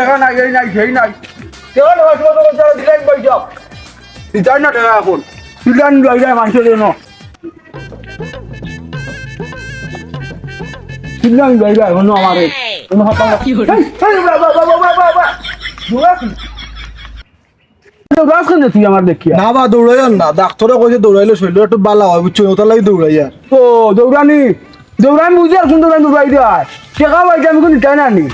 টাকা নাই এই নাই সেই নাই। পয়সা না টাকা এখন। লই যায় মানুষের জন্য দিলান লই যায় আমারে হাত কি হলো কেন তুই আমার দেখিয়া? না বা দৌড়াইয়ান না। ডাক্তারে কইছে দৌড়াইলে শরীর একটু বালা হয় বুঝছ ওটার লাগি দৌড়াইয়া ও দৌড়ানি দৌড়ানি বুঝি আর কোন দৌড়ানি দৌড়াই দেয়। টেকা আমি কোনো দিতাই না নি।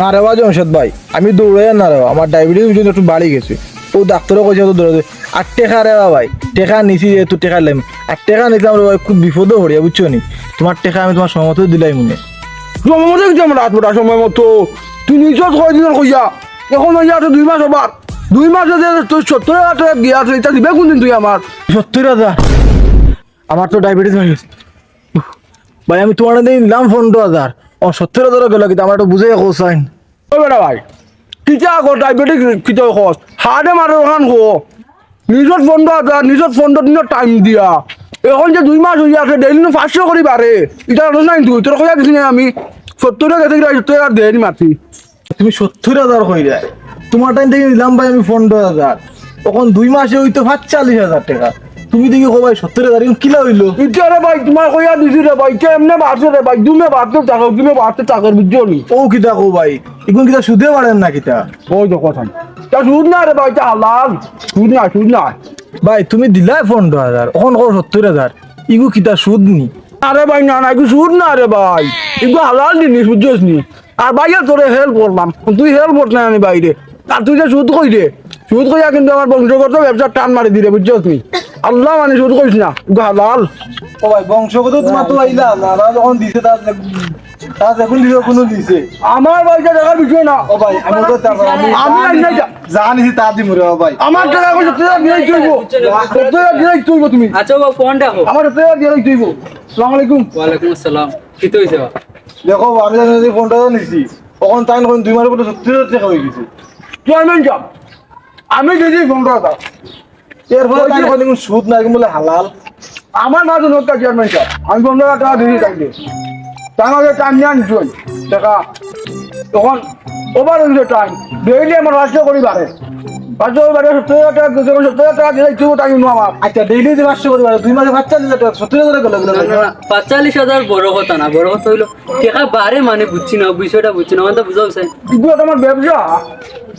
না রে বা জমশেদ ভাই আমি দৌড়াইয়া না রে আমার ডায়াবেটিস ওজন একটু বাড়ি গেছে। ও ডাক্তারে কইছে তো দৌড়াতে আর টেকা রে ভাই টেকা নিছি যেহেতু টেকা লাইম আর টেকা নিলাম রে ভাই খুব বিপদও হরিয়া বুঝছ নি? তোমার টেকা আমি তোমার সময় মতো দিলাই মনে। সময় মতো আমার রাত বেটা সময় মতো। তুই নিজত কয় দিনের কইয়া এখন হইয়া আছে দুই মাস আবার দুই মাস তুই সত্তর হাজার টাকা দিয়া আছে এটা দিবে কোনদিন তুই আমার? সত্তর হাজার? আমার তো ডায়াবেটিস হয়ে গেছে। ভাই আমি তোমার দিয়ে নিলাম পনেরো হাজার। ও সত্তর হাজারও গেল কিন্তু আমার একটু বুঝে কোসাইন ওই বেটা ভাই কিতা কর ডায়াবেটিক কিতা খস হাড়ে মারে ওখান কো নিজত পনেরো হাজার নিজত পনেরো দিনের টাইম দিয়া। এখন যে দুই মাস হইয়া আছে ডেইলি পাঁচশো করি বারে এটা নাই তুই তোর কইয়া দিছি না আমি। সত্তর গেছে সত্তর টাকা দেয়নি মাতি। তুমি সত্তর হাজার হয়ে যায় তোমার টাইম থেকে নিলাম ভাই আমি পনেরো হাজার তখন দুই মাসে হইতো পাঁচচল্লিশ হাজার টাকা। তুমি দেখি কো ভাই সত্তর এখন কিলা হইল? ইটা রে ভাই তোমার কইয়া দিছি রে ভাই কে এমনে বাড়ছে রে ভাই? দুমে বাড়তে টাকা দুমে বাড়তে টাকার বুঝছ নি? ও কিতা কো ভাই? এখন কিতা সুদে পারেন না কিতা? ওই তো কথা। তা সুদ না রে ভাই তা হালাল। সুদ না সুদ না। ভাই তুমি দিলাই পনেরো হাজার। এখন কো সত্তর হাজার। ইগু কিতা সুদ নি? আরে ভাই না না এগুলো সুদ না রে ভাই। এগুলো হালাল জিনিস বুঝছিস নি? আর ভাই তোরে হেল্প করলাম। তুই হেল্প করতে না বাইরে। আর তুই যে সুদ কই দে সুদ কইয়া কিন্তু আমার বংশগত ব্যবসা টান মারি দিলে বুঝছিস নি? আল্লাহ মানে সুদ কইস না এগুলো হালাল ও ভাই বংশগত তোমার তো আইলা না যখন দিছে তার তার এখন দিছে কোনো দিছে। আমার ভাইটা দেখার বিষয় না। ও ভাই আমি তো তারপর আমি আমি আর নাই। জানিছি তা দিমু রে ও ভাই। আমার টাকা কই সত্যি দিয়ে তুইব সত্যি দিয়ে তুইব তুমি। আচ্ছা বাবা ফোনটা হোক আমার সত্যি দিয়ে তুইব আসসালামু আলাইকুম। ওয়ালাইকুম আসসালাম। কি তো হয়েছে বাবা? দেখো আমি জানি যে ফোনটা নিছি। তখন তাই এখন দুই মাসের পরে সত্তর হাজার টাকা হয়ে গেছে। চেয়ারম্যান সাহেব আমি দিদি পনেরো হাজার এরপরে তাই দেখুন সুদ না বলে হালাল। আমার মাঝে নোটটা চেয়ারম্যান স্যার। আমি পনেরো হাজার টাকা দিয়ে থাকবে মাঝে টাইম নিয়ে আনছুন টাকা। তখন ওভার হয়েছে টাইম ডেইলি আমার পাঁচশো করি বাড়ে পাঁচশো করি বাড়ে সত্তর হাজার টাকা যখন সত্তর হাজার টাকা দিলে তুই টাইম নো। আচ্ছা ডেইলি যে পাঁচশো করে দুই মাসে পাঁচচল্লিশ হাজার টাকা সত্তর হাজার গেল পাঁচচল্লিশ হাজার বড় কথা না বড় কথা হইল টেকা বারে মানে বুঝছি না বিষয়টা বুঝছি না আমার তো বুঝাও স্যার। এগুলো তো আমার ব্যবসা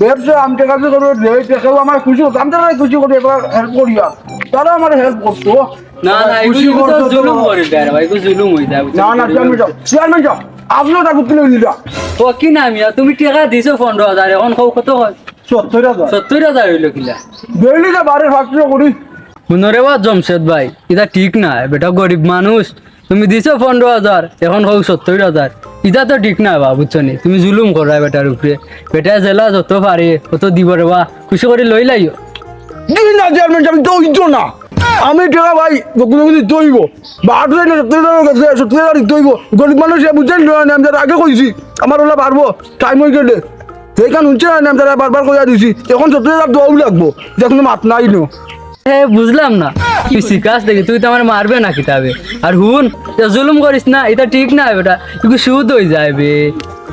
ব্যবসা আমি টাকা দিয়ে করব টাকাও আমার খুশি হতো আমি তারা খুশি করি এবার হেল্প করি আর। তারা আমার হেল্প করতো। না না খুশি এগুলো তো করছ তো। জুলুম করে দেয় ভাই জুলুম হয়ে যায় না না চেয়ারম্যান সাহেব চেয়ারম্যান সাহেব আপনিও টাকা তুলে দিলা ও কি না মিয়া তুমি টেকা দিছো পনেরো হাজার এখন কত হয়? সত্তর হাজার। সত্তর হাজার হইল কিলা। ডেইলি যে বাড়ির পাঁচশো করি শুনরে বা জমশেদ ভাই এটা ঠিক না বেটা গরিব মানুষ। তুমি দিছো পনেরো হাজার এখন হোক সত্তর হাজার। এটা তো ঠিক না বা বুঝছ নি? তুমি জুলুম করা বেটার উপরে বেটা জেলা যত পারে তত দিব রে বা খুশি করে লই লাইও। না চেয়ারম্যান সাহেব দইত না। আমি টাকা ভাই দইব বা আট হাজার সত্তর হাজার কাছে সত্তর হাজার দইব গরিব মানুষ বুঝছেন আমি আগে কইছি আমার ওলা পারব টাইম হয়ে গেলে সেইখান শুনছে না আমি তারা বারবার কইয়া দিছি। এখন যত দৌ লাগবো। যে কোনো মাত নাই নো। এ বুঝলাম না। তুই শিখাস দেখি তুই তো আমার মারবে না কিতাবে আর হুন জুলুম করিস না এটা ঠিক না বেটা। তুই সুদ হয়ে যাবে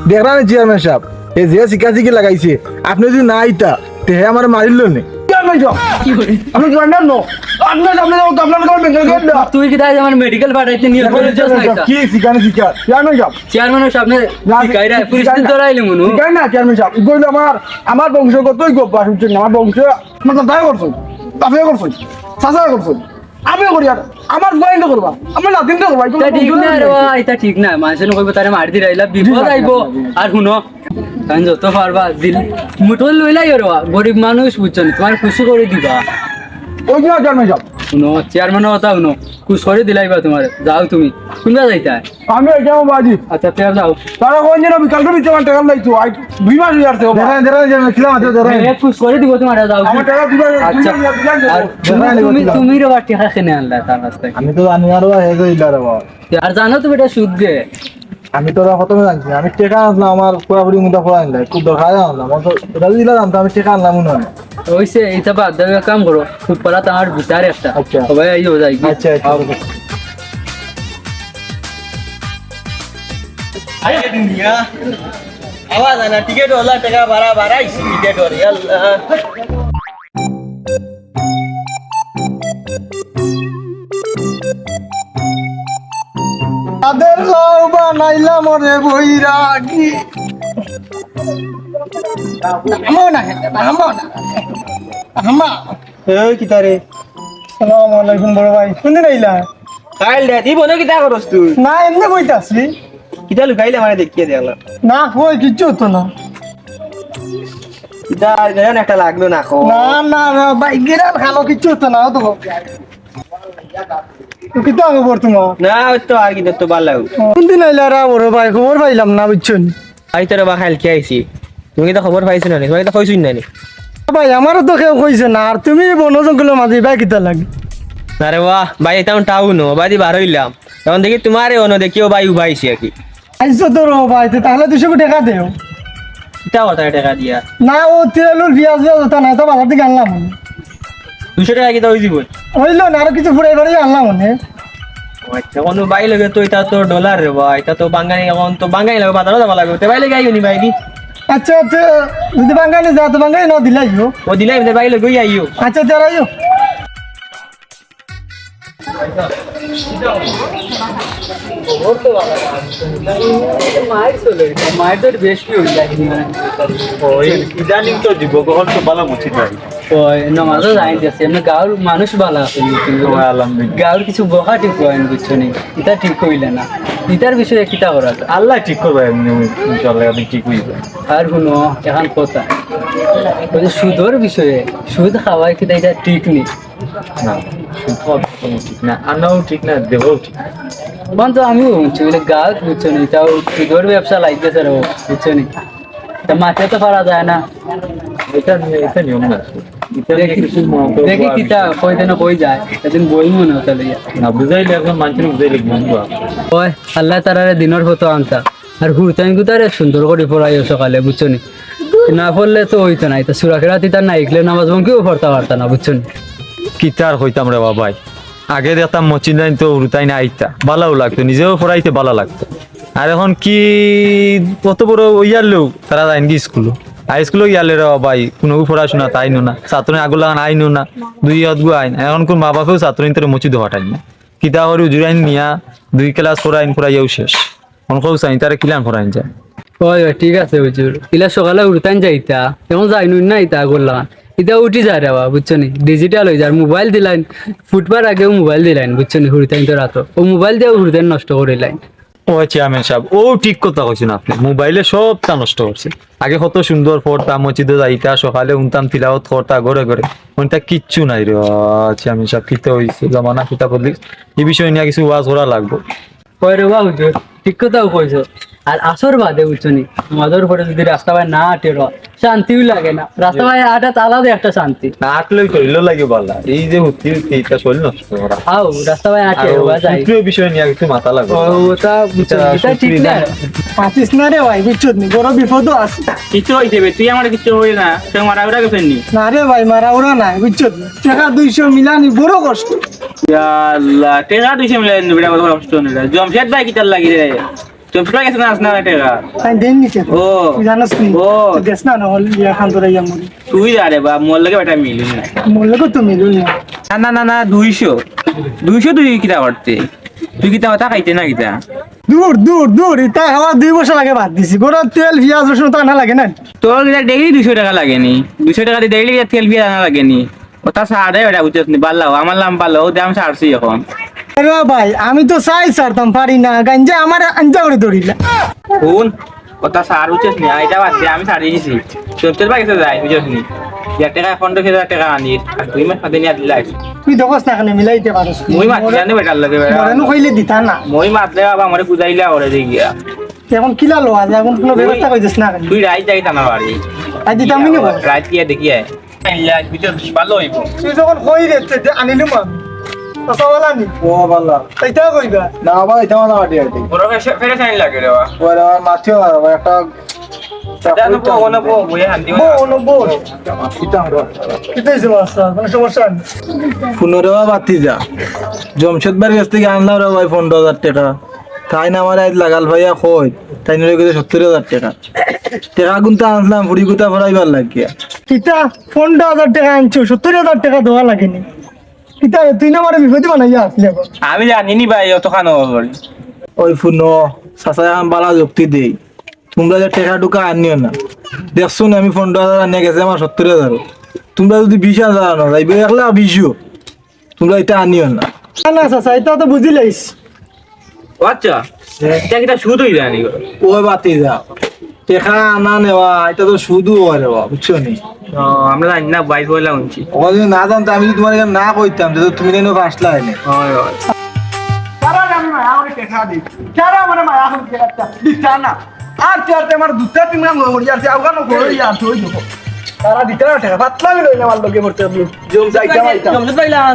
দেখরা না চেয়ারম্যান সাহেব। এ যে শিকা শিখি লাগাইছে। আপনি যদি না আইতা তে হে আমার মারিল নে? চেয়ারম্যান সাহেব আপনি জানেন না? আপনার সামনে তো আপনার কাছে বেঙ্গল গেট না। তুই কি তাই আমার মেডিকেল পাঠাইতে নিয়ে যাস না? কি শিখানে শিখা চেয়ারম্যান সাহেব। চেয়ারম্যানের সামনে শিকাইরা? পুলিশ ধরাইলি মনু। ঠিক না চেয়ারম্যান সাহেব। এগুলো আমার আমার বংশগতই গোপা শুনছেন আমার বংশ আমার দাদাই করছেন বাপে করছেন চাচা করছেন আমিও করি আর আমার জয়েন্ট করবা আমার নাতিনটা করবা এটা ঠিক না রে বা, এটা ঠিক না মানুষের কইব তারে মারি দি রাইলা বিপদ আইব। আর শুনো কারণ যত পারবা দিল। মুঠল লইলাই রে গরিব মানুষ বুঝছ নি, তোমার খুশি করে দিবা। ওই জন্য জন্মে সাহেব শুনো চেয়ারম্যানের কথা শুনো। খুশ করে দিলাইবা তোমার যাও তুমি। কোনটা যাইতা? আমি এটাও বাজি। আচ্ছা তের যাও। তারা কোন যেন বিকালটা বিচ্ছে আমার টাকা লাইছো আই দুই মাস হয়ে যাচ্ছে দেখেন দেখেন দেখেন খিলা মাত্র দেখেন এ, খুশ করে দিব তোমার যাও আমার টাকা মাস আচ্ছা তুমি- তুমি রে বাটি হাসিনে আনলা তার রাস্তায়। আমি তো জানি আর হে গইলা রে বাবা আর জানো তো বেটা সুদ দে আমি তো প্রথমে জানছি আমি টেকা আনলাম আমার পুরাপুরি মুদা পড়া আনলাই খুব দরকার আনলাম। আমার তো এটা দিলা জানতো আমি টেকা আনলাম মনে হয় ওইসে এইটা বাদ দেবে এক কাম করো ফুটপালা তোমার ভিতরে একটা। আচ্ছা। সবাই আইও যাই আচ্ছা আচ্ছা। আওয়াজ আনা টিকিট ওলা টাকা ভাড়া বাড়াইছি টিকিট ওর আল্লাহ তাদের লাউ বানাইলাম রে বৈরাগী। আমো না আমো না। আমা এই কিতারে সালাম আলাইকুম বড় ভাই শুনে নাইলা কাইল দে দিব না কিতা করস তুই? না এমনি বইতাছি কিতা লুকাইলে মানে দেখিয়ে দেলা না কই কিচ্ছু হতো না। কিতা একটা লাগল না না না না বাইকের খালো কিচ্ছু হতো না তো কিন্তু আগে বর্তমান? না ওই তো আর কি তো ভালো লাগু কোনদিন আইলা রা বড় ভাই খবর পাইলাম না বুঝছেন? আই তোর বা খাইল কি আইছি? তুমি তো খবর পাইছো না নি? তোমাকে তো কইছুই না নি? ভাই আমারও তো কেউ কইছে না আর তুমি বন জঙ্গলের মাঝে ভাই কিতা লাগে? বাহ ভাই এটা টাউন বাদি বার হইলাম। তখন দেখি তোমারে অন্য দেখিও ভাই উবাইছি আর কি। আইসো তো রো ভাই তাহলে দুশো কোটি টাকা দেও। কিতা কথা টাকা দিয়া? না ও তেলুর পেঁয়াজ পেঁয়াজ না তো বাজার থেকে আনলাম। দুশো টাকা কিতা হইছি বল হইল না আরও কিছু ফুরাই ফুরাই আনলাম মনে আচ্ছা কোনো বাই লাগে তো এটা তো ডলার রে ভাই এটা তো বাঙালি এখন তো বাঙালি লাগে বাজারও যাবা লাগবে। তো বাই লাগে আইও নি ভাই দি? আচ্ছা আচ্ছা যদি বাঙালি যা তো বাঙালি ন দিলাইও ও দিলাই বাই লাগে আইও। আচ্ছা মায়ের চলে মায়ের তো বেশি হয়ে যায় ইদানিং তো যুবকহল তো ভালো মুছি নাই নামাজও এমনি গাঁর মানুষ ভালো আছে গাঁর কিছু বকা ঠিক বুঝছ নি? ঠিক কইলে না। ইটার বিষয়ে কিতা করা আল্লাহ ঠিক করবে এমনি ইনশাআল্লাহ আমি ঠিক হইবে আর শুনো এখন কথা। ওই যে সুদর বিষয়ে সুদ খাওয়াই কিনা এটা ঠিক নেই না ঠিক না আনাও ঠিক না ঠিক না। বন্ধ আমিও বলে গাছ বুঝছ নি? তাও সুদর ব্যবসা লাগতেছে রে বুঝছ নি? তা মাঠে তো পারা যায় না। এটা এটা নিয়ম না। দেখি কিতা কই দিন কই যায় বই মনে হতে না বুঝাইলে এখন মানুষের বুঝাইলে বুঝবা ওই আল্লাহ তারারে দিনের ফটো আনতা আর হুরতাইন গুতারে সুন্দর করে পড়াইও সকালে বুঝছ নি না পড়লে তো হইতো না এটা সুরাখেরা তিতার না ইকলে নামাজ পড়তে পারতা না বুঝছ নি কিতার হইতাম রে বাবাই। আগে দেখতাম মচিন্দাইন তো না আইতা। ভালোও লাগতো নিজেও পড়াইতে ভালো লাগতো। আর এখন কি কত বড় ইয়ার লোক তারা যাইন কি স্কুল। হাই স্কুলও ইয়ালে রে বাবাই কোনো পড়াশোনা তাই না ছাত্র আগুলো আইনো না দুই হাত গু আইন, এখন কোন মা বাপেও ছাত্র ইন্তরে মচি দেওয়া টাইম না। কিতা হরি উজুরাইন নিয়া, দুই ক্লাস পড়াইন, পড়াইয়াও শেষ। এখন কেউ চাই, তারা কিলান পড়াইন যায়। ওই ঠিক আছে বুঝুর ইলা সকালে উঠতান যাইতা এখন যাইনু না ইতা করলাম ইতা উঠি যায় রে বাবা, বুঝছ নি? ডিজিটাল হয়ে যায় মোবাইল দিলাইন, ফুটবার আগেও মোবাইল দিলাইন, বুঝছ নি? হুড়িতাইন তো রাত ও মোবাইল দিয়ে হুড়িতাইন নষ্ট করিলাইন। ও চেয়ারম্যান সাহেব, ও ঠিক কথা কইছেন আপনি। মোবাইলে সবটা নষ্ট করছে। আগে কত সুন্দর পড়তা মসজিদে যাইতা, সকালে উনতাম তিলাওত করতা, ঘরে ঘরে। ওনটা কিচ্ছু নাই রে। চেয়ারম্যান সাহেব কিতে হইছে? জামানা কিতা বদলি। এই বিষয় নিয়ে কিছু ওয়াজ করা লাগবো। কয় রে ঠিক কথাও কইছো। আর আসর বাদে বুঝছ নি? আমাদের উপরে যদি রাস্তা ভাই না আটে শান্তিও লাগে না। রাস্তা ভাই আটা আলাদা একটা শান্তি। না আটলেই কইল লাগে বলা। এই যে হুতি হুতি এটা শরীর নষ্ট করা। আও রাস্তা ভাই আটে আর বা যাই বিষয় নিয়ে কিছু মাথা লাগবে। ও, ওটা এটা ঠিক না। পাতিস না রে ভাই বুঝছ নি? বড় বিপদও আছে। কিছু হয়েছে বে, তুই আমার কিছু হই না। তুই মারা উড়া গেছেন নি? না রে ভাই মারা ওরা নাই বুঝছ নি? টাকা দুইশো মিলানি বড় কষ্ট। আল্লাহ টেকা তুই মিলে বেটা কথা কষ্ট নেই জমশেদ ভাই কিতার লাগি রে? জমশেদ গেছে না আসনা তাই দেন নিচে ও তুই জানাস নি ও। দেশ না নহলে ইয়া খান তোরা ইয়া মরি তুই যা রে বা মোর লাগে বেটা মিলুন না। কত মিলুন না। না না না না দুইশো। দুইশো তুই কিতা করতে? তুই কথা খাইতে না কিতা? দূর দূর দূর দুই বছর আগে বাদ দিছি। গোটা তেল পেঁয়াজ রসুন তা না লাগে না? তোর ডেইলি দুইশো টাকা লাগেনি? দুইশো টাকা দিয়ে ডেইলি তেল বিয়ে আনা লাগেনি? ওটা সাড়ে বেটা বুঝছিস নি পারলাও আমার লাম পারল দাম সারছি এখন। ভাই আমি তো চাই সারতাম পারি না। গাঞ্জা আমার আঞ্জা করে ধরিলা শুন ওটা সার বুঝছিস নি? এটা বাদ দে, আমি সার দিয়েছি জমশেদ ভাই গেছে যাই নি? দেড় টাকা পনেরো হাজার টাকা আনি আর তুই মাস মাঝে নিয়ে দিলাই তুই দেখস না কেন মিলাইতে পারস মই মাতি জানে বেটার লাগে মরানো কইলে দিতা না। মই মাতলে বাবা আমার বুঝাইলে ওরে দিয়ে গিয়া। এখন কিলা লোয়া যায় এখন কোনো ব্যবস্থা কইছিস না কেন? তুই রাইত যাই টানা বাড়ি। আজ দিতাম নি রাইত গিয়ে দেখিয়ে ভালো হইব। তুই যখন কই রে আনিলুম আমি কথা বলা নি ও বাল্লা। তাইতা কইবা? না আবার এটা না আটি আটি। ওরা ফেরে সাইন লাগে রে ওরা। আমার মাছিও একটা জানো পো ওনা পো মই হান্দি বো ono বো কিতে হইছে মাস্টার? কোনো সমস্যা? নেই পনেরো বাতি যা জমশেদ ভাইয়ের কাছ থেকে আনলাম রে ভাই পনেরো হাজার টাকা। তাই না আমার আজ লাগাল ভাইয়া কই? তাই নিলে গেছে সত্তর হাজার টাকা। টাকা কিন্তু আনলাম ফুড়ি গুতা ফরাইবার লাগিয়া। কিতা? পনেরো হাজার টাকা আনছো সত্তর হাজার টাকা দেওয়া লাগেনি। কিতা তুই না আমার বিপদে বানাইয়া আসলে এখন আমি জানি নি ভাই অত খানো ওই ফোন চাচা এখন বালা যুক্তি দেই। তোমরা যে টাকা টুকা আনিও না। দেখছ না আমি পনেরো হাজার আনিয়ে গেছে আমার সত্তর হাজার। তোমরা যদি বিশ হাজার আনো যাইবে একলা বিশও তোমরা এটা আনিও না। না না চাচা এটা তো বুঝি লাইস আচ্ছা এটা কিটা শুধু হয়ে যায় নাকি বাতি যাও টাকা আনা নেওয়া এটা তো শুধু বাবা, বুঝছ নি? আমরা জানি না বাইশ বলে উনছি ও যদি না জানতো আমি যদি তোমার না কইতাম যে তুমি কেন আমার আর চারতে দুটা তিন করি আর আউগান করি আর তুই তারা দিতে না টেকা পাতলা আমার লোকে জম যাইতাম আইতাম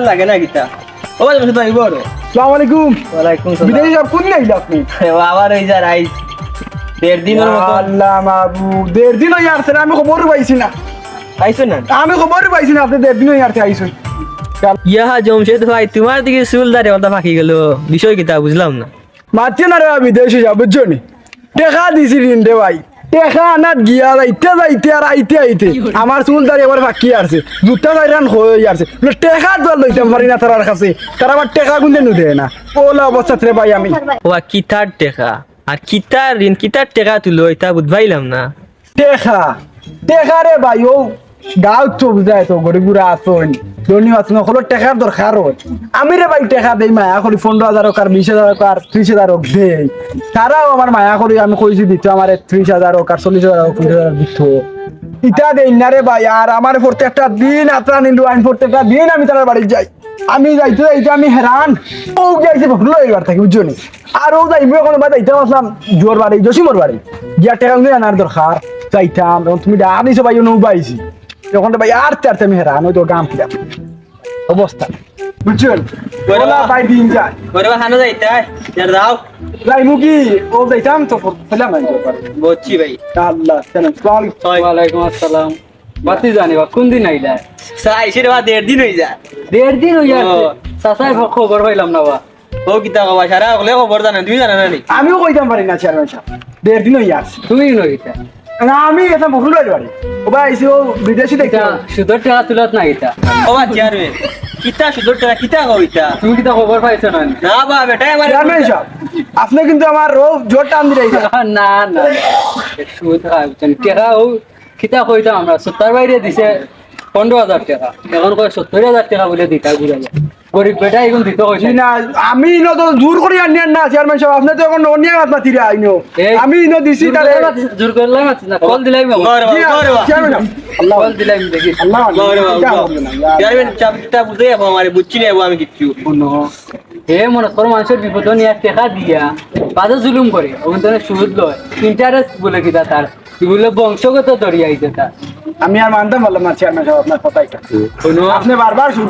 লাগে না ও আসসালামু আলাইকুম। ওয়ালাইকুম বিদেশি সব কোন নাই আপনি? দেড় দিনের মতো। আল্লাহ মাবু দেড় দিন হয়ে আসছে আমি খবর পাইছি না। আইছো না? আমি খবর পাইছি না আপনি দেড় দিন হয়ে আসছে ইয়া জমশেদ ভাই তোমার দিকে চুল দাঁড়ে কথা ফাঁকি গেল। বিষয় কিতা বুঝলাম না। মারছে না রে বিদেশি যাব বুঝছ নি টেকা দিছি ঋণ রে ভাই। টেকা আনাত গিয়া যাইতে যাইতে আর আইতে আইতে। আমার চুল দাঁড়ি এবার বাকি আছে দুটা চাইরান হয়ে আছে টেকা দল লইতে পারি না তার কাছে। তারা আবার টেকা গুনতে নুদে না। ওলা অবস্থা রে ভাই আমি। ও কিতার টেকা? আর কিতার ঋণ কিতার টেকা তুলো, এটা বুঝবাইলাম না। টেকা টেকা রে ভাই, ও গাঁও তো বুঝায় তো গরিব গুড়া আসন ধনী আসন হলো টেকার দরকার আমি রে ভাই টেকা দেই, মায়া করি পনেরো হাজার হোক আর বিশ হাজার হোক আর ত্রিশ হাজার হোক দেই। তারাও আমার মায়া করি আমি কইছি দিত আমার ত্রিশ হাজার হোক আর চল্লিশ হাজার হোক পঞ্চাশ হাজার দিত। ইটা দেই না রে ভাই, আর আমার প্রত্যেকটা দিন আপনার প্রত্যেকটা দিন আমি তার বাড়ি যাই। আমি আমি হেরান ও ভুলো থাকি, বুঝছ নি? আর ও যাইবে কোনো বা যাইতে আসলাম জোর বাড়ি, জসিমর বাড়ি। গিয়া টেকা আনার দরকার, যাইতাম তুমি ডাক দিছো ভাই নৌ পাইছি তখন ভাই আর তারতে আমি হেরান, ওই তো গাম ফিরা অবস্থা। বুঝছেন? ওলা ভাই দিন যায়। ওরে খানো যাইতে যার যাও। যাই মুকি ও যাইতাম তো ফেলাম নাই বলছি ভাই। আল্লাহ সালাম। ওয়ালাইকুম আসসালাম। বাতি জানি বা কোন দিন আইলা? আইসে রে বা দেড় দিন হয়ে যায় দেড় দিন হইয়া ও। চাচাই খবর পাইলাম না বা। ও কিতা কবা সারা হলে খবর জানেন তুমি জানা না আমিও কইতাম পারি না চেয়ারম্যান সাহেব। দেড় দিন হইয়া আছে। তুমি নইতা? না আমি এটা বহুল বাড়ি ও ভাই আইসি ও বিদেশি দেখতে এটা সুদর টাকা তুলত না এটা ও বা চেয়ারম্যান। কিতা সুদর টাকা কিতা কইতা তুমি কিতা খবর পাইছো না? না বা বেটা আমার চেয়ারম্যান সাহেব আপনি কিন্তু আমার রো জোর টান দিলে না। না সুদ খাই টাকা ও কিতা কইতাম আমরা? সত্তর বাইরে দিছে পনেরো হাজার টাকা। এখন কয় সত্তর হাজার টাকা বলে দিতা বুঝা যায়। গরিব বেটা এখন দিতে কইছে না আমি ইনো তো জোর করে আনিয়ান না চেয়ারম্যান সাহেব আপনি তো এখন অনিয়া হাত মাতিরে আইনো। এই, আমি ইনো দিছি জোর তারে করলে মাতিস- জোর করলে না কল দিলাই আমি গরে বা গরে বা চেয়ারম্যান আল্লাহ কল দিলাই দেখি। আল্লাহ গরে বা এটা হবে না। চেয়ারম্যান চাপটা বুঝে যাব আমার বুঝছি না আমি কিচ্ছু। হে মনে কর মানুষের বিপদ নিয়ে টাকা দিয়া বাজে জুলুম করে ওখান থেকে সুদ লয় ইন্টারেস্ট বলে কিতা তার। এগুলো বংশগত আমি আর মানতে পারলাম না চেয়ারম্যান সাহেব আপনার কথাই শুনো। আপনি বারবার সুদ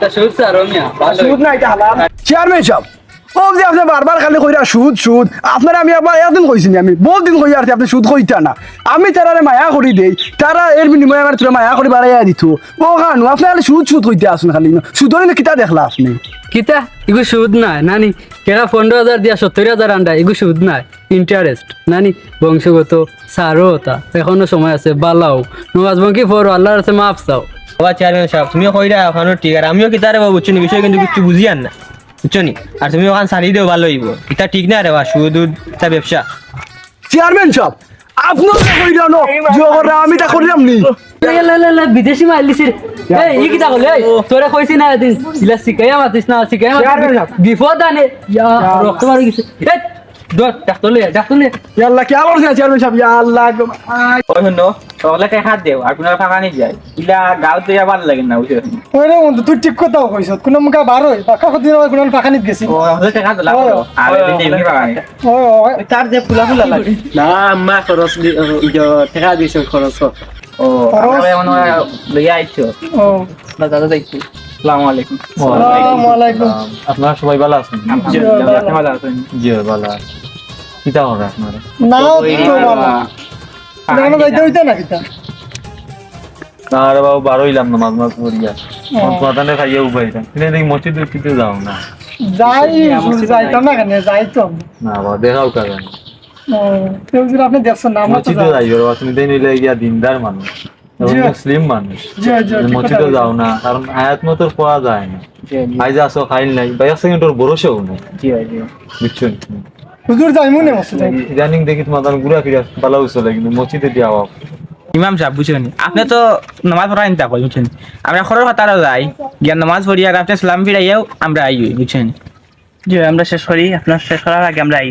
তা সুদ স্যার মিয়া সুদ না এটা হালাল। চেয়ারম্যান সাহেব ও যে আপনি বারবার খালি কইরা সুদ সুদ আপনার আমি আবার একদিন কইছিনি আমি বহুত দিন কই আপনি সুদ কইতা না। আমি তারারে মায়া করি দেই তারা এর বিনিময়ে আমার তোরা মায়া করি বাড়াইয়া দিত। ও কানু আপনি খালি সুদ সুদ কইতে আসুন খালি। সুদর কিতা দেখলা আপনি? কিতা? এগু সুদ নাই। নানি কেরা পনেরো হাজার দিয়া সত্তর হাজার আন্ডা এগু সুদ ইন্টারেস্ট নানি বংশগত সারও তা। এখনও সময় আছে বালাও। নওয়াজ বঙ্কি ফর আল্লাহর আছে মাফ চাও। আবার চেয়ারম্যান সাহেব তুমিও কইরা ওখানে ঠিক আর আমিও কিতা রে বা বুঝছি বিষয় কিন্তু কিছু বুঝি আর না বুঝছ নি? আর তুমি ওখানে সারি দেও ভালো হইব। এটা ঠিক না রে বা সুদ তা ব্যবসা? চেয়ারম্যান সাহেব কইরা নো? আমি তা করিলাম নি। বিদেশি মাল দিছি। রে। এই ই কিতা কলে? এই তোরে কইছি না এদিন ইলা শিকাইয়া মাতিস না শিকাইয়া মাতিস। বিপদ আনে। রক্ত মারি গেছে। ইয়া তুই ঠিক কথা কইছ কোনো মুখা বার হই বাকা কত দিন কোনো পাখানিত গেছি। তার যে ফুলা ফুলা লাগে। না আম্মা খরচ টাকা দিছো খরচ? ও লইয়া আইছো। দাদা দেখছি আসসালামু আলাইকুম। আসসালামু। আলাইকুম আপনারা সবাই ভালো আছেন? জি, আপনি ভালো আছেন? জি ভালো আছে। কিতা হবে আপনারা? নাও ওই, তো বাবা আহ, জানো যাইতে হইতা না কিতা না রে বাবু বারো ইলাম না মাঝ মাঝ করিয়া মাথানে খাইয়ে উপাইতাম কিন্তু দেখি মসজিদ উঠিতে যাও না। যাই যাইতাম না কেন? যাই না বাবা দেখাও কারণ। আপনি দেখছেন না মসজিদে যাই তুমি তাই নিলে গিয়া দিনদার মানুষ। মুসলিম মানুষ। জি, জি, ঠিক মসজিদে যাও না কারণ হায়াত মতো পাওয়া যায় না। আইজ আসো খাইল নাই বা এক সেকেন্ডের ভরসাও নাই। বুঝছ? হুজুর যাইমু নে মসজিদে ইদানিং দেখি তোমার তার ঘুরা ফিরা ভালো চলে কিন্তু মসজিদে দিয়া ইমাম সাহেব বুঝছেন আপনি তো নামাজ পড়া নিতে কই বুঝছেন আমরা খরর খাতারও যাই গিয়া নামাজ পড়ি আর আপনি সালাম ফিরাইয়াও আমরা আই বুঝছেন জি আমরা শেষ করি আপনার শেষ করার আগে আমরা আই।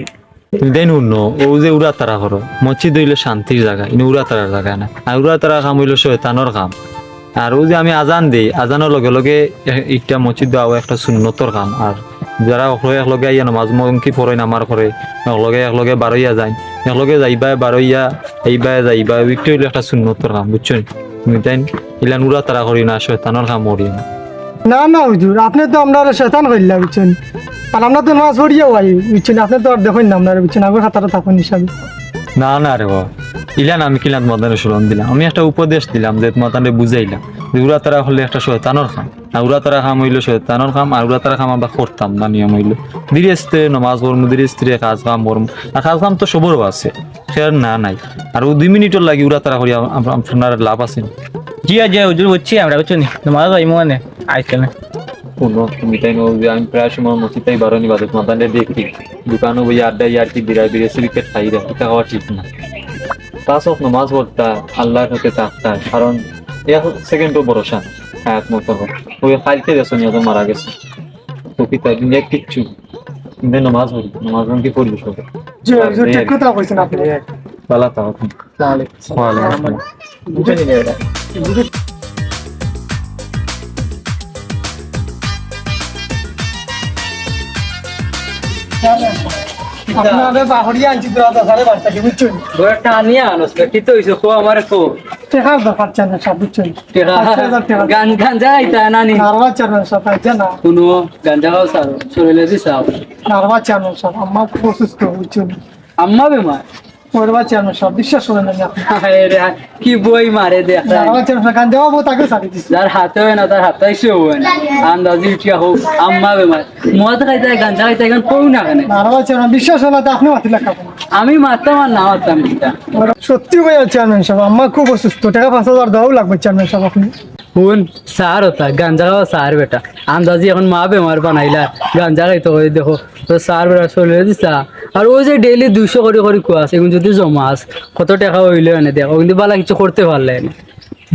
তুমি তাই নুন ও যে উড়া তারা করো, মসজিদ হইল শান্তির জায়গা, ইনি উড়া তারার জায়গা না। আর উড়া তারা কাম হইল শয়তানোর কাম। আর ও যে আমি আজান দেই, আজানের লগে লগে একটা মসজিদ দেওয়া একটা সুন্নতর কাম। আর যারা একলগে একলগে আইয়া নামাজ মঙ্কি পড়ে, নামার করে একলগে একলগে বারইয়া যায়, একলগে যাইবা, বারইয়া এইবা যাইবা একটু হইল একটা সুন্নতর কাম বুঝছ? তুমি তাই ইলান উড়া তারা করি না, শয়তানোর কাম করি না। না না, হুজুর, আপনি তো আমরা শয়তান কইলা, বুঝছেন? আর আমরা তো আই বুঝছেন? আপনি তো আর দেখেন না আমরা বুঝছেন? আগর খাতাটা থাকুন হিসাবে। না না রে বাবা। ইলান আমি কিলান দিলাম। আমি একটা উপদেশ দিলাম যে মাতানে বুঝাইলাম যে উড়া তারা হলে একটা শয়তানোর খাম। আর উড়া তারা খাম হইল শয়তানোর খাম আর উড়া তারা খাম আমরা করতাম না নিয়ম হইল। ধীরে আস্তে নমাজ পড়ম ধীরে আস্তে কাজ কাম করম আর কাজ কাম তো সবরও আছে সে না নাই। আর ও দুই মিনিটের লাগি উড়া তারা করি আম- আম- আপনার লাভ আছে জি জি হুজুর বুঝছি আমরা বুঝছেন? নামাজ যাইমু মানে আইছে না আমি প্রায় সময় মসজিদটাই বারোনি বাদে মাতানে দেখি। দোকানও বই আড্ডা ইয়ার কি বিরা বিরে ক্রিকেট খাই রে এটা হওয়া ঠিক না। পাঁচ হোক নমাজ পড়তা আল্লাহর হতে থাকতা কারণ এক সেকেন্ডও ভরসা হায়াত মতো ওই খাইতে গেছো নিয়ে মারা গেছে। তো কি তাই দুনিয়া কিচ্ছু কিন্তু নমাজ পড়ি নমাজ কি পড়বি সব? জি হুজুর ঠিক কথা কইছেন আপনি। পালা তাও। ওয়ালাইকুম আসসালাম। আপনাদের বাহরিয়া আনছি তো সাড়ে কি বুঝছেন? বড় টানিয়া আনস কি তো হইছে কো আমার কো টেকা ব্যাপার চান সব বুঝছেন? টেকা পাঁচ গান যাই যাইতা নানি। নারবা চান সব আছে না। কোনো গান খাও সার শরীরে দিছাও নারবা চান সব আমার অসুস্থ বুঝছেন? আম্মা বেমার? ওরবা চান না সব বিশ্বাস করেন না আপনি রে কি বই মারে দেখ নারবা চান না গান দেওয়া বউ তাকে সারি দিচ্ছি যার হাতে হয় না তার হাতে এসে হয় না। আন্দাজি উঠিয়া হোক আম্মা বেমার। মদ খাইতে গাঞ্জা খাইতে এখন কৌ না কেন? নারবা চান বিশ্বাস হলে তো আপনি মাতি লাগাবেন আমি মারতাম আর না মারতাম। সত্যি হয়ে চেয়ারম্যান সাহেব আমার খুব অসুস্থ টাকা পাঁচ হাজার দেওয়াও লাগবে চেয়ারম্যান সাহেব আপনি। শুন সার হতা গাঞ্জা খাওয়া সার বেটা। আন্দাজি এখন মা বেমার বানাইলা গাঞ্জা খাইতে দেখো। তো সার বেটা চলে দিছা। আর ওই যে ডেইলি দুইশো করে করে কুয়াস এখন যদি জমাস কত টাকা হইলে এনে দেখো কিন্তু বালা কিছু করতে পারলে না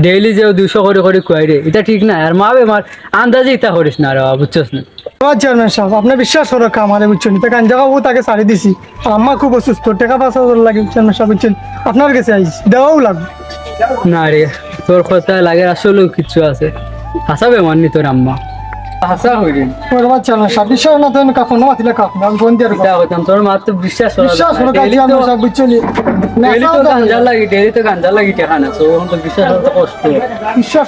ডেইলি যে দুইশো করে করে কুয়াই রে এটা ঠিক না। আর মা বেমার আন্দাজে ইটা করিস না রে বাবা, বুঝছস না? আমার চেয়ারম্যান সাহেব আপনি বিশ্বাস কামারে বুঝছেন তো জায়গা বউ তাকে সারি দিছি। আর খুব অসুস্থ টাকা পাঁচ হাজার লাগে চেয়ারম্যান সাহেব বুঝছেন। আপনার কাছে আইছি দেওয়াও লাগবে। না রে। তোর কথা লাগে আসলেও কিছু আছে। হাসা বেমার নি তোর আম্মা। হাসা বিশ্বাস না আমি। এটা তোর মা তো বিশ্বাস বিশ্বাস তো গাঞ্জা লাগি তো গাঞ্জা লাগি টাকা না তো বিশ্বাস কষ্ট। বিশ্বাস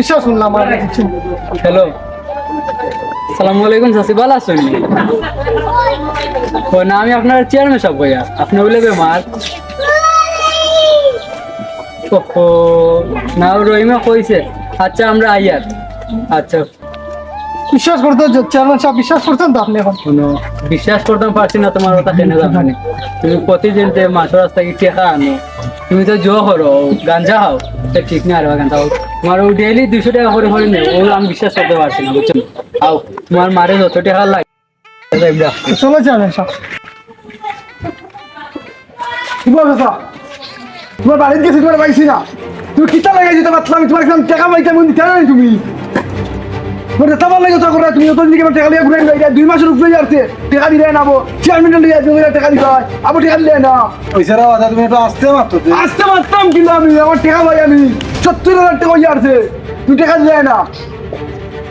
বিশ্বাস আমার হ্যালো। আলাইকুম চাচি ভালো আছেন? ও না আমি আপনার চেয়ারম্যান সব ভাইয়া। আপনি বলে বেমার। না রহিমা কইছে। আচ্ছা আমরা আইয়ার আচ্ছা। বিশ্বাস করতে চেয়ারম্যান সাহেব বিশ্বাস করছেন তো আপনি এখন? কোনো বিশ্বাস করতে পারছি না তোমার কথা কেন জানি তুমি প্রতিদিন যে মাছের রাস্তা কি টেকা আনো তুমি তো জো করো গাঞ্জা খাও তা ঠিক না আর গাঞ্জা খাও তোমার ও ডেইলি দুশো টাকা করে করে নেই ও আমি বিশ্বাস করতে পারছি না বুঝছ আও তোমার মারে যত টাকা লাগে। চলো চেয়ারম্যান সাহেব তোমার কথা তোমার বাড়িতে গেছি তোমার পাইছি না। তুমি কিতা লাগাই দিতে পারতাম? আমি তোমার একদম টাকা পাইতাম নাই তুমি? তোমার যেতে ভালো লাগে করে তুমি যত দিকে টাকা দিয়ে ঘুরে যাই দুই মাসের উপরে যাচ্ছে টাকা দিলে না আবো চেয়ারম্যান টাকা দিতে হয় আবো টাকা দিলে না। পয়সারা বাধা তুমি একটু আসতে মাত্র আসতে পারতাম কিন্তু আমি আমার টাকা পাই আমি। সত্তর হাজার টাকা হয়ে আসছে তুমি টাকা দিলে না।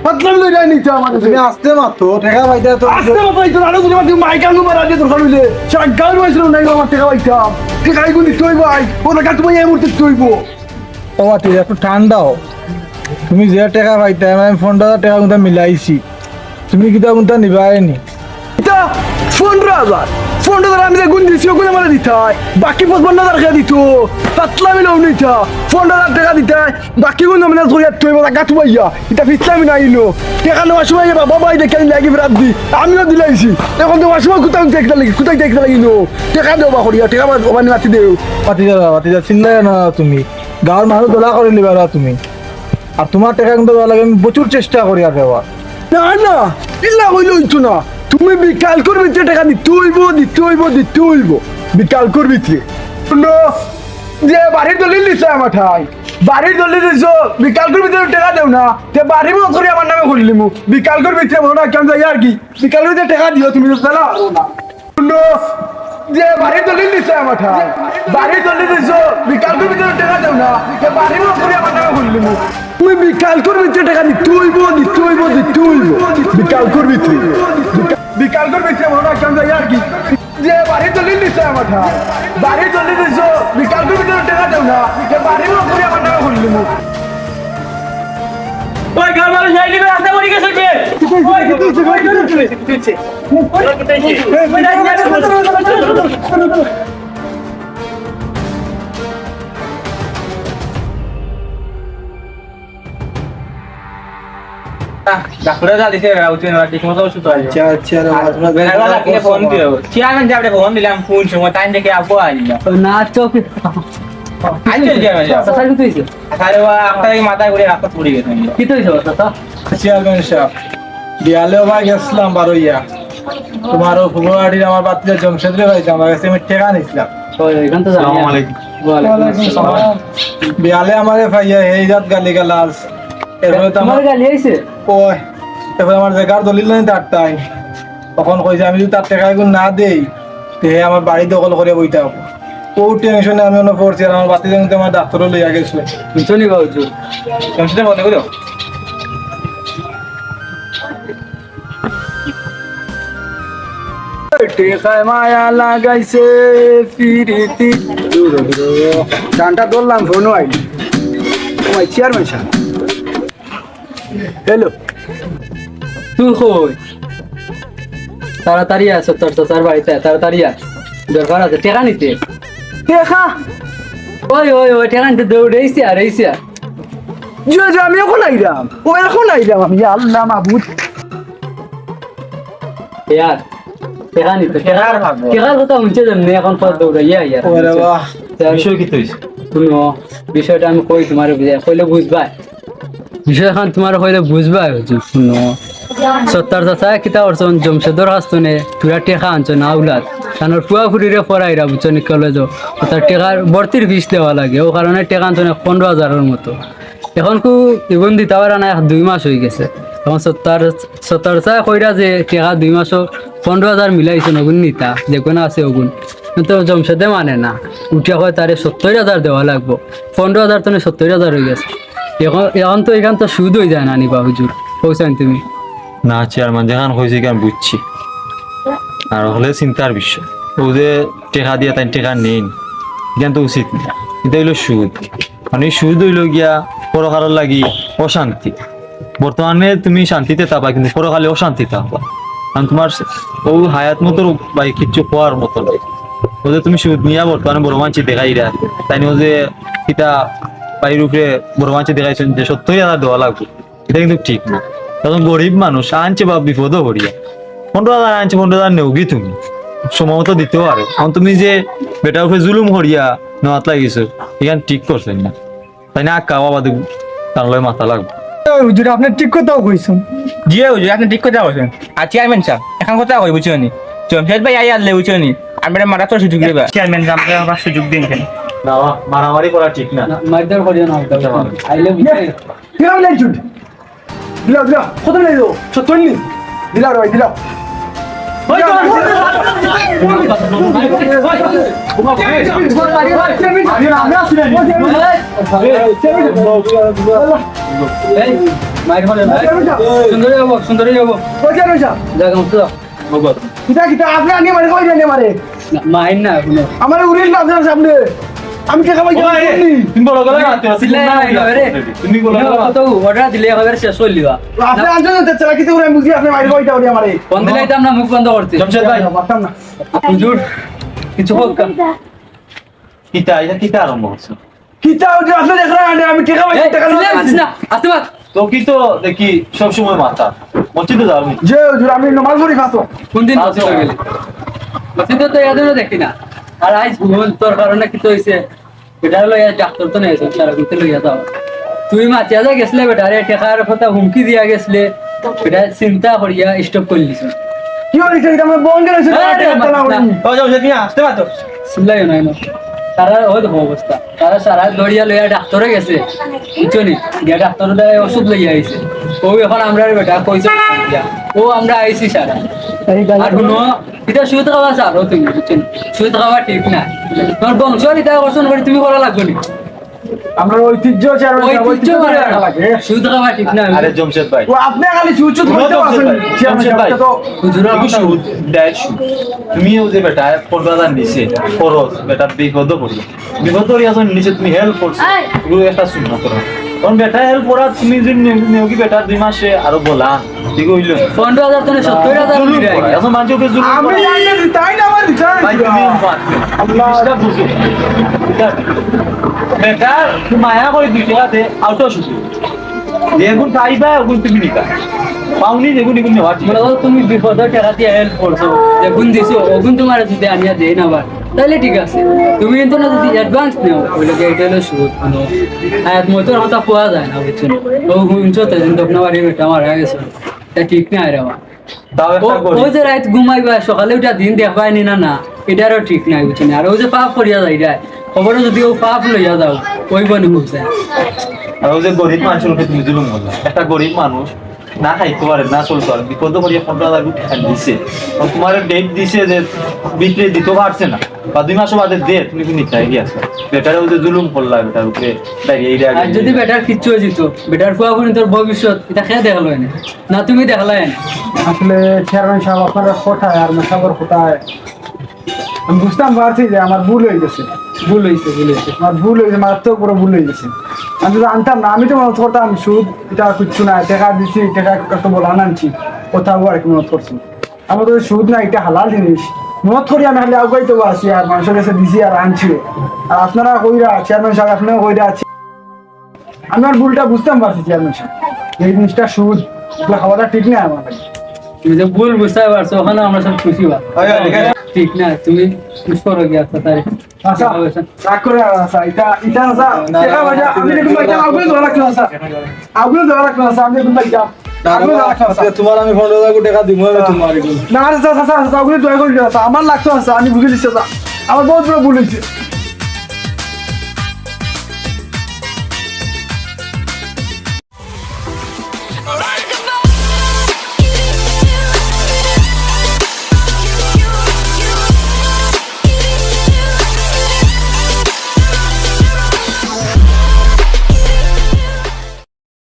পাতলাম লই যায় নিতে আমার তুমি আসতে মাত্র টাকা পাইতে তো আসতে আরও নাই আমার টাকা ও টাকা এই মুহূর্তে একটু ঠান্ডাও যে টাকা পাইতে আমি হাজার টাকা মিলাইছি। তুমি কিতা কিন্তু নিবাই নি পনেরো হাজার পনেরো হাজার আমি যে গুণ দিছি ওগুলো আমার দিতে হয় বাকি পঁচপন্ন টাকা দিত পাতলা আমি নাও নিতা পনেরো হাজার টাকা দিতে বাকি গুণ আমি ধরে তুই বাবা গাছ পাইয়া এটা ফিসলামি নাই নো। টাকা নেওয়ার সময় বাবা ভাই দেখে আমি লাগি রাত দি। আমিও দিলাইছি এখন দেওয়ার সময় কোথাও দেখতে লাগি কোথায় দেখতে লাগি নো। টাকা দেওয়া করিয়া টাকা ওখানে নাতি দেও। পাতিজা পাতিজা চিল্লাই না তুমি। গাঁৱৰ মানুহ দলা কৰি নিবা তুমি। আর তোমার টাকা কিন্তু লাগে আমি প্রচুর চেষ্টা করি আর দেওয়ার না না। ইল্লা হইতো না। তুমি বিকাল করবি টাকা দিতে হইব দিতে হইব দিতে হইব বিকাল করবি যে বাড়ির দলিল দিছে আমার ঠাই, বাড়ির দলিল দিছ, বিকাল করবি টাকা দেও না, তে বাড়ি মত করে আমার নামে করিলি মু বিকাল করবি তুই মনে কেমন যাই আর কি? বিকাল করবি টাকা দিও, তুমি তো শুনো, যে বাড়ির দলিল দিছে আমার ঠাই, বাড়ির দলিল দিছ, বিকাল করবি টাকা দেও না, তে বাড়ি মত করে আমার নামে করিলি মু তুমি বিকাল করবি তুই টাকা দিতে হইব দিতে হইব দিতে হইব বিকাল করবি তুই বিকা- বিকাল করবি তুই মনে কেমন যাই আর কি যে বাড়ির দলিল দিছে আমার বাড়ির দলিল দিছ বিকাল করবি তুই টাকা দেও না তে বাড়ি মত করে আমার নামে করিলি মু ওই গাঁর মানুষ যাই নিবে রাস্তা করে গেছে কে ওই কিতুছে ডাক্তারে যা দিছে রাউতে গেছিলাম বারোইয়া তোমারও ফেব্রুয়ারির আমার বাচ্চা জমশেদরে ভাইছে আমার কাছে আমি টেকা নিছিলাম ওই এখান তো জানি আসসালামু আলাইকুম ওয়ালাইকুম আসসালাম বিয়ালে আমারে ভাইয়া এই জাত গালি গালাজ এরপরে তো আমার গালি আইছে? ওই এরপরে আমার জায়গার দলিল নাই তার টাইম তখন কইছে আমি যদি তার টাকা এগুলো না দেই তে হে আমার বাড়ি দখল করে বইতে হব। ও টেনশনে আমি অন্য পড়ছি আর আমার বাতি জমিতে আমার ডাক্তারও লইয়া গেছে। শুনছো নি বাবু জমশেদের বন্ধ করে। টেকায় মায়া লাগাইছে ফিরিতি গানটা ধরলাম ফোনও আইনি চেয়ারম্যান সাহেব। হ্যালো। তুই কই তাড়াতাড়ি আছো তোর চাচার বাড়িতে। তাড়াতাড়ি আয়। দরকার আছে টেকা নিতে। টেকা? ওই ওই ওই টেকা নিতে দৌড়ে এসে আর এসে আর। যে যে আমি এখন আইলাম। ও এখন আইলাম আমি আল্লাহ মাহবুদ ইয়ার টেকা নিতে। টেকার টেকার কথা শুনছে যেমনি এখন পর দৌড়ে ইয়া ইয়ার ওরে বাহ। বিষয় কি হইছে শুনো বিষয়টা আমি কই তোমার বুঝে কইলে বুঝবা বিষয় এখন তোমার কইলে বুঝবা শুনো। সত্তর চাচা কিতা করছন জমশেদর হাস্তনে তুরা টেকা আনছো না উলাদ কারণ ফুয়া ফুরিরে পড়াইরা বুঝছ নি কলেজ তার টেকার ভর্তির ফিস দেওয়া লাগে ও কারণে টেকা আনছো না পনেরো হাজারের মতো। এখন কু ইবন দিতে পারা না দুই মাস হয়ে গেছে। তখন সত্তর সত্তর চা কইরা যে টেকা দুই মাসও পনেরো হাজার মিলাইছে নগুন নিতা, যে আছে ওগুন কিন্তু জমশেদে মানে না। উঠিয়া হয় তারে সত্তর হাজার দেওয়া লাগবো। পনেরো হাজার তো সত্তর হাজার হয়ে গেছে। এখন তো এখান তো সুদ হয়ে যায় না নিবা হুজুর। পৌঁছান তুমি? না চেয়ারম্যান যেখান হয়েছে আমি বুঝছি। আর হলে চিন্তার বিষয়। ও যে টেকা দিয়ে তাই টেকা নেই জ্ঞান তো উচিত না। এটা হইল সুদ। মানে সুদ হইল গিয়া পরকালের লাগি অশান্তি। বর্তমানে তুমি শান্তিতে থাকবা, কিন্তু পরকালে অশান্তি থাকবা। কারণ তোমার ও হায়াত মতো বা কিচ্ছু হওয়ার মতো নাই। ও যে তুমি সুদ নিয়া বর্তমানে বড় মানছি দেখাইরা, তাই নিয়ে ও যে কিতা বাড়ির উপরে বড় মানছি দেখাইছেন যে সত্যই হাজার দেওয়া লাগবে। এটা কিন্তু ঠিক না। তখন গরিব মানুষ আনছে বা বিপদও করিয়া পনেরো হাজার আনছে পনেরো হাজার নেওগি তুমি? সময় মতো দিতেও পারো। কারণ তুমি যে বেটার উপরে জুলুম করিয়া নেওয়াত লাগিয়েছো এখান ঠিক করছেন না। তাই না আক্কা বাবা তার লয় মাথা লাগবে। হুজুর আপনি ঠিক কথাও কইছেন। জি হুজুর আপনি ঠিক কথা বলছেন আর চেয়ারম্যান সাহেব এখন কথা কই বুঝছ নি? জমশেদ ভাই আই আনলে বুঝছ নি? আমরা মারা তো সুযোগ দেবা। চেয়ারম্যান সাহেব সুযোগ দিন কেন মারামারি করা ঠিক না মারদার করিও না আইলে বুঝাই দিলাম নাই চুট দিলাম দিলাম কত নাই তো সত্তর নি দিলাম ভাই দিলাম সুন্দরী কিতা কিতা আপনি আনিয়ে মারে কই আনিয়ে মারে মাইর না কোনো আমার উড়িল না আপনার সামনে আমি টাকা পাই তুমি বড় গলা মারতে পারছ না, তুমি বড় গলা কত অর্ডার দিলে শেষ করলিবা আপনি চালা কিছু করে বুঝি আপনি মাইর কইতা ওরি আমারে। না মুখ বন্ধ করতে। জমশেদ ভাই। পারতাম না। হুজুর কিছু হোক কিতা এটা কিতা আরম্ভ করছ কিতা দেখলেন আনে আমি টাকা পাই টাকা না আস্তে মার তো কি তো দেখি সবসময় মাথা মসজিদে যাও আমি। যে হুজুর আমি নমাজ পড়ি খাতো কোন দিন মসজিদ গেলি? মসজিদে তো এদিনও দেখি না। আর আজ ভুল তোর কারণে কি তো হয়েছে এটা হলো ইয়া ডাক্তার তো নেই সারা গুতে লইয়া যাও। তুই মাতিয়া যা গেছলে বেটারে টেকার কথা হুমকি দিয়া গেছলে বেটা চিন্তা করিয়া স্টপ করলিস কি হইছে এটা আমি বন্ধ না। ও আসতে পারতো নাই। না তারা ওই দেখো অবস্থা তারা সারা দড়িয়া লইয়া ডাক্তারে গেছে। বুঝছনি গিয়া ডাক্তার ওষুধ লইয়া আইছে ও এখন আমরা বেটা কইছে ও আমরা আইছি সারা এটা সুদ খাওয়া স্যার ও তুমি বুঝছেন সুদ খাওয়া ঠিক না। তোমার বংশ এটা অর্জন করে তুমি করা লাগবে নি। আমরা ঐতিহ্য আছে আর ঐতিহ্য কিচ্ছু করে করে রাখা লাগে সুদ খাওয়া ঠিক না। আরে জমশেদ ভাই। ও আপনি খালি চুচুত করতে পারছেন জমশেদ ভাই। তো হুজুরের দেখি সুদ, দেয় সুদ। তুমিও যে বেটা খরচ বেটা বিপদ করি নিচে তুমি হেল্প করছ। এগুলো একটা শূন্য করো কারণ বেটা হেল্প করা তুমি যদি নেওকি বেটা দুই মাসে আরও বলা ঠিক হইল। পনেরো হাজার তুমি সত্তর হাজার জুলুম। এখন মানুষকে জুলুম আমি জানি তাই না আমার ভাই তুমি জিনিসটা বুঝো। বেটা মায়া করে দুই টাকা দে আউটও শুধু যেগুন খাইবা ওগুন তুমি নিকা পাওনি যেগুন এগুন নেওয়া। মনে তুমি বিপদের টাকা দিয়ে হেল্প করছ যেগুন দিছো ওগুন তোমার যদি আনিয়া দেই না আবার। তাহলে ঠিক আছে। তুমি কিন্তু না যদি অ্যাডভান্স নেও ওইলে এটা হলো সুদ কোনো আয়াত মতোর হতা পাওয়া যায় না বুঝছ ও গুনছো তো তখন আমার এই বেটা মারা গেছে। তা ঠিক না রে আমার ও- যে রাত ঘুমাইবা সকালে উঠা দিন দেখবাই নি না না এটারও ঠিক নাই বুঝছেন আর ও যে পাপ করিয়া যায় যায় খবরে যদি ও পাপ লইয়া যাও ওই বনি বুঝছে আর ওই যে গরিব মানুষের উপরে তুমি জুলুম করলা একটা গরিব মানুষ না খাইতে পারে না চলতে পারে বিপদ করিয়া পনেরো হাজার রুপি খাই দিছে। আর তোমার ডেট দিছে যে বিক্রি দিতে পারছে না। বা দুই মাস বাদে দে তুমি কি নিতে গিয়েছো বেটারে ওই জুলুম করলা বেটার উপরে ডাইরিয়া এই আর যদি বেটার কিচ্ছু হয়ে যেত বেটার ফুয়া ফুনি তোর ভবিষ্যৎ এটা খেয়ে দেখাল না না তুমি দেখালাই আসলে চেয়ারম্যান সাহেব আপনারা কোথায় আর মেসাবর কোথায়? আমি বুঝতাম পারছি যে আমার ভুল হয়ে গেছে। ভুল হয়েছে ভুল হয়েছে। আমার ভুল হয়েছে মারাত্মক বড় ভুল হয়ে গেছে। আমি তো জানতাম না আমি তো মনে করতাম সুদ এটা কিচ্ছু না টাকা দিচ্ছি টাকা কত বলা আনছি কোথাও আর কি মনে করছি। আমার সুদ না এটা হালাল জিনিস। মত করি আমি খালি আগাইতে আর মানুষের কাছে দিছি আর আনছি আর আপনারা কইরা চেয়ারম্যান সাহেব আপনারা কইরা আছে। আমি আর ভুলটা বুঝতাম পারছি চেয়ারম্যান সাহেব। এই জিনিসটা সুদ এগুলো খাওয়াটা ঠিক না আমার তুমি যে ভুল বুঝতে পারছ ওখানে আমরা সব খুশি হওয়া ঠিক না তুমি খুশ করো গিয়া তাড়াতাড়ি আচ্ছা রাগ করে আসা এটা এটা আসা আমি দেখুন আগুন ধরা রাখলাম আসা আগুন ধরা রাখলাম আসা আমি দেখুন ভাই তোমার আমি পনেরো হাজার টাকা দিব তোমার। না আমার লাগতো আমি বুঝে দিচ্ছি আমার বহুত বড় ভুল হয়েছে